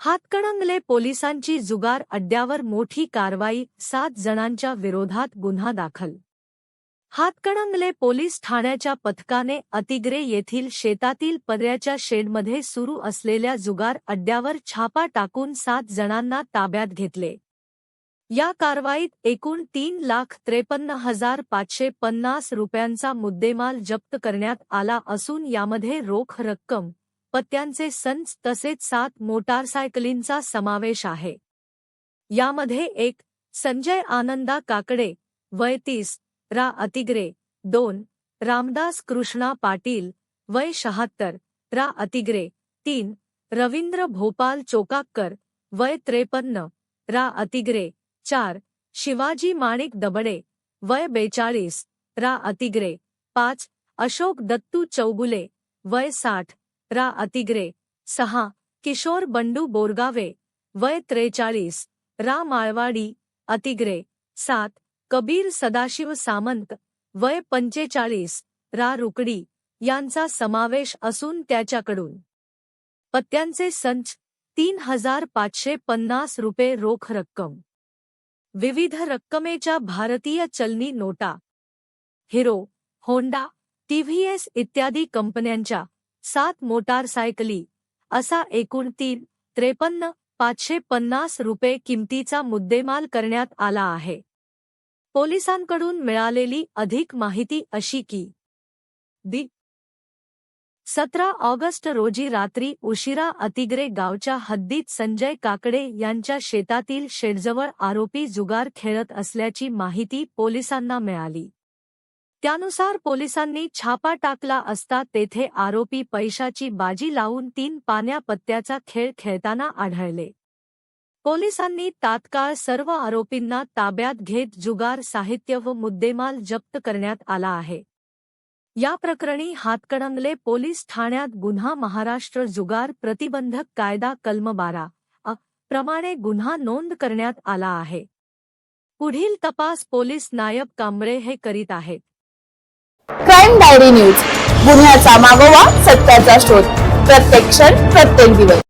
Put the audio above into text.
हातकणंगले पोलिसांची जुगार अड्ड्यावर मोठी कारवाई सात जणांच्या विरोधात गुन्हा दाखल हातकणंगले पोलीस ठाण्याच्या पथकाने अतिग्रे येथील शेतातील पर्याच्या शेडमध्ये सुरू असलेल्या जुगार अड्ड्यावर छापा टाकून सात जणांना ताब्यात घेतले. या कारवाईत एकूण तीन लाख त्रेपन्न हजार पाचशे पन्नास रुपयांचा मुद्देमाल जप्त करण्यात आला असून यामध्ये रोख रक्कम पत्त्यांचे संच तसेच सात मोटारसायकलींचा समावेश आहे. यामध्ये एक संजय आनंदा काकडे वय तीस रा अतिग्रे दोन रामदास कृष्णा पाटील वय शहात्तर रा अतिग्रे तीन रवींद्र भोपाल चोकाक्कर वय त्रेपन्न रा अतिग्रे चार शिवाजी माणिक दबडे वय बेचाळीस रा अतिग्रे पाच अशोक दत्तू चौगुले वय साठ रा अतिग्रे सहा किशोर बंडू बोरगावे वय त्रेचाळीस रा माळवाडी अतिग्रे सात कबीर सदाशिव सामंत वय पंचेचाळीस रा. रुकडी यांचा समावेश असून त्याच्याकडून. पत्त्यांचे संच तीन हजार पाचशे पन्नास रुपये रोख रक्कम. विविध रक्कमेच्या भारतीय चलनी नोटा. हिरो होंडा टीव्हीएस इत्यादी कंपन्यांच्या सात मोटारसायकली असा एकूण तीन त्रेपन्न पाचशे पन्नास रुपये किमतीचा मुद्देमाल करण्यात आला आहे. पोलिसांकडून मिळालेली अधिक माहिती अशी की दि सतरा ऑगस्ट रोजी रात्री उशिरा अतिग्रे गावच्या हद्दीत संजय काकडे यांच्या शेतातील शेडजवळ आरोपी जुगार खेळत असल्याची माहिती पोलिसांना मिळाली. त्यानुसार पोलिसांनी छापा टाकला असता तेथे आरोपी पैशाची बाजी लावून तीन पाण्या पत्त्याचा खेळ खेळताना आढळले. पोलिसांनी तात्काळ सर्व आरोपींना ताब्यात घेत जुगार साहित्य व मुद्देमाल जप्त करण्यात आला आहे. या प्रकरणी हातकणंगले पोलीस ठाण्यात गुन्हा महाराष्ट्र जुगार प्रतिबंधक कायदा कलम बारा अ प्रमाणे गुन्हा नोंद करण्यात आला आहे. पुढील तपास पोलीस नायब कांबळे हे करीत आहेत. Crime diary news. गुन्ह्याचा मागोवा सत्याचा शोध. प्रत्येक क्षण प्रत्येक दिवस.